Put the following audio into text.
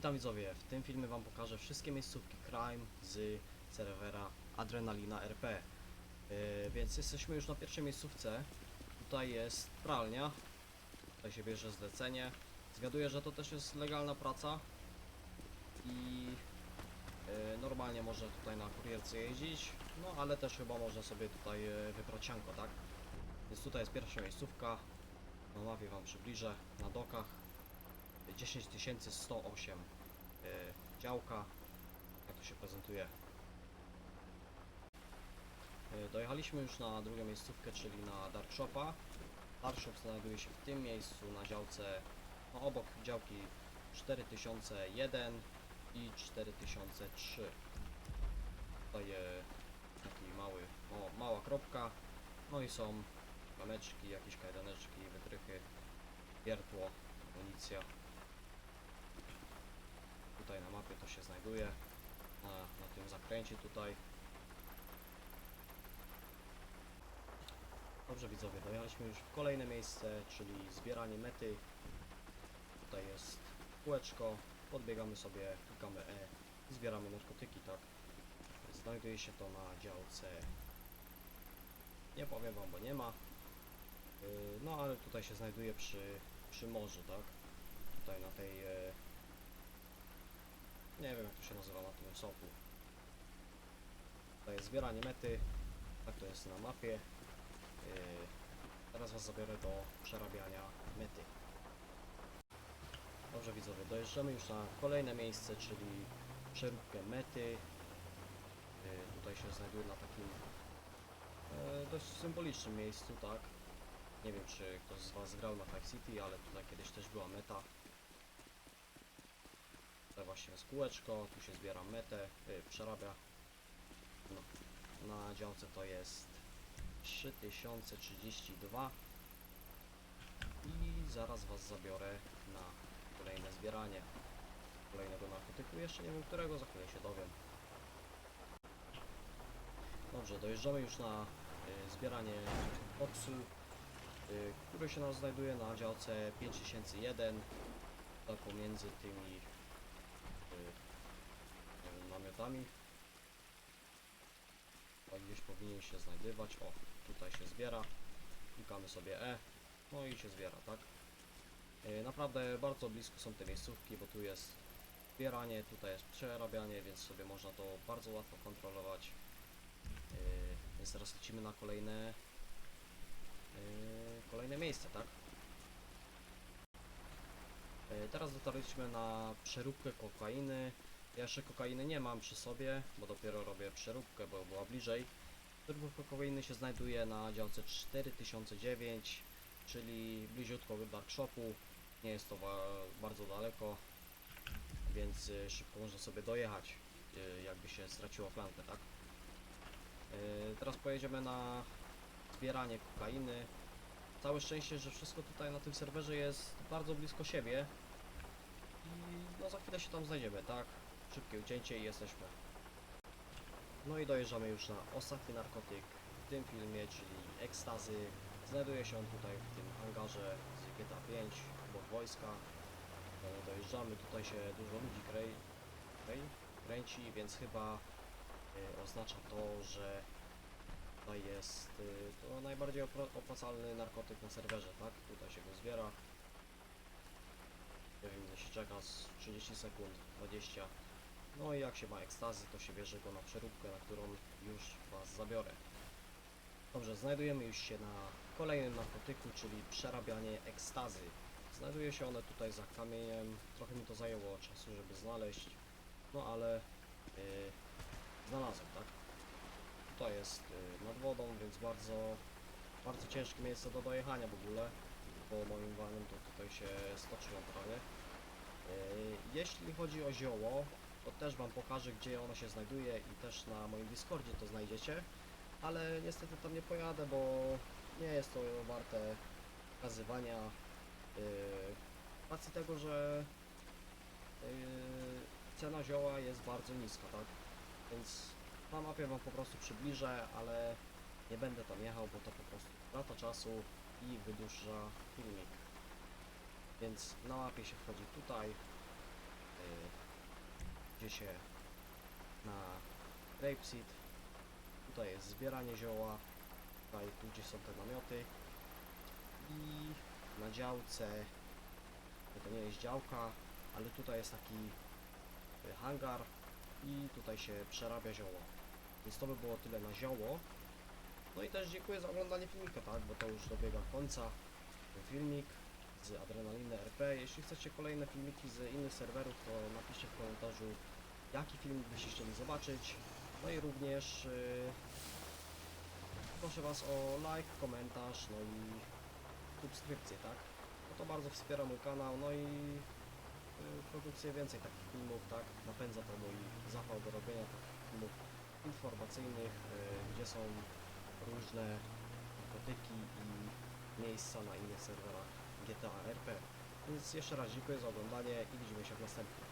Witam widzowie, w tym filmie wam pokażę wszystkie miejscówki crime z serwera Adrenalina RP. Yy, więc jesteśmy już na pierwszej miejscówce. Tutaj jest pralnia. Tutaj się bierze zlecenie. Zgaduję, że to też jest legalna praca. I yy, normalnie można tutaj na kurierce jeździć. No ale też chyba można sobie tutaj yy, wybrać tak? Więc tutaj jest pierwsza miejscówka. Na wam przybliżę. Na dokach 10108 y, działka. Jak to się prezentuje? Y, dojechaliśmy już na drugą miejscówkę czyli na Dark Shopa. Dark Shop znajduje się w tym miejscu na działce no, obok działki 4001 i 4003 tutaj y, taki mały, o, mała kropka. No i są kameczki, jakieś kajdaneczki, wytrychy wiertło, amunicja tutaj na mapie to się znajduje na, na tym zakręcie tutaj. Dobrze widzowie dojechaliśmy już w kolejne miejsce czyli zbieranie mety. Tutaj jest kółeczko podbiegamy sobie klikamy E i zbieramy narkotyki tak. Znajduje się to na działce. Nie powiem wam bo nie ma. Yy, no ale tutaj się znajduje przy, przy morzu tak. Tutaj na tej e, nie wiem jak to się soku. To jest zbieranie mety. Tak to jest na mapie. Yy, teraz Was zabiorę do przerabiania mety. Dobrze widzowie, dojeżdżamy już na kolejne miejsce, czyli przeróbkę mety. Yy, tutaj się znajduje na takim e, dość symbolicznym miejscu, tak? Nie wiem czy ktoś z Was grał na Five City, ale tutaj kiedyś też była meta. Właśnie jest kółeczko, tu się zbiera metę, y, przerabia. No, na działce to jest 3032 i zaraz Was zabiorę na kolejne zbieranie kolejnego narkotyku, jeszcze nie wiem którego, za chwilę się dowiem. Dobrze, dojeżdżamy już na y, zbieranie koksu, y, który się nam znajduje na działce 5001 tak pomiędzy tymi namiotami. Tak gdzieś powinien się znajdować. O, tutaj się zbiera. Klikamy sobie E. No i się zbiera, tak? Y, Naprawdę bardzo blisko są te miejscówki, bo tu jest zbieranie, tutaj jest przerabianie, więc sobie można to bardzo łatwo kontrolować. Y, Więc teraz lecimy na kolejne y, kolejne miejsce, tak? E, Teraz dotarliśmy na przeróbkę kokainy. Ja jeszcze kokainy nie mam przy sobie, bo dopiero robię przeróbkę, bo była bliżej. Przeróbka kokainy się znajduje na działce 4009, czyli bliziutko do Dark Shopu. Nie jest to bardzo daleko, więc y, szybko można sobie dojechać, y, jakby się straciło flankę, tak? E, Teraz pojedziemy na zbieranie kokainy. Całe szczęście, że wszystko tutaj na tym serwerze jest bardzo blisko siebie. I no za chwilę się tam znajdziemy, tak? Szybkie ucięcie i jesteśmy. No i dojeżdżamy już na ostatni narkotyk w tym filmie, czyli ekstazy. Znajduje się on tutaj w tym hangarze z GTA 5 obok wojska. E, Dojeżdżamy, tutaj się dużo ludzi kręci, kręci więc chyba e, oznacza to, że Tutaj jest y, to najbardziej opłacalny narkotyk na serwerze, tak? Tutaj się go zbiera. Nie wiem ile się czeka, z 30 sekund, 20. No i jak się ma ekstazy, to się bierze go na przeróbkę, na którą już Was zabiorę. Dobrze, znajdujemy już się na kolejnym narkotyku, czyli przerabianie ekstazy. Znajduje się one tutaj za kamieniem. Trochę mi to zajęło czasu, żeby znaleźć. No ale yy, znalazłem, tak? Tutaj jest y, nad wodą, więc bardzo, bardzo ciężkie miejsce do dojechania w ogóle, bo moim vanem to tutaj się stoczyłem prawie. Y, Jeśli chodzi o zioło, to też Wam pokażę, gdzie ono się znajduje i też na moim Discordzie to znajdziecie, ale niestety tam nie pojadę, bo nie jest to warte pokazywania yy, racji tego, że yy, cena zioła jest bardzo niska, tak? Więc na mapie Wam po prostu przybliżę, ale nie będę tam jechał, bo to po prostu lata czasu i wydłuża filmik. Więc na mapie się wchodzi tutaj, yy, idzie się na rapeseed. Tutaj jest zbieranie zioła. Tutaj tu gdzie są te namioty. I na działce, to nie jest działka, ale tutaj jest taki y, hangar i tutaj się przerabia zioło. Więc to by było tyle na zioło. No i też dziękuję za oglądanie filmika, tak, bo to już dobiega końca. Ten filmik z Adrenaliny RP. Jeśli chcecie kolejne filmiki z innych serwerów, to napiszcie w komentarzu, jaki filmik byście chcieli zobaczyć. No i również yy, proszę Was o like, komentarz, no i subskrypcję, tak? No to bardzo wspiera mój kanał, no i yy, produkcję więcej takich filmów, tak? Napędza to mój zapał do robienia takich filmów informacyjnych, yy, gdzie są różne narkotyki i miejsca na innych serwerach GTA RP. Więc jeszcze raz dziękuję za oglądanie i widzimy się w następnym.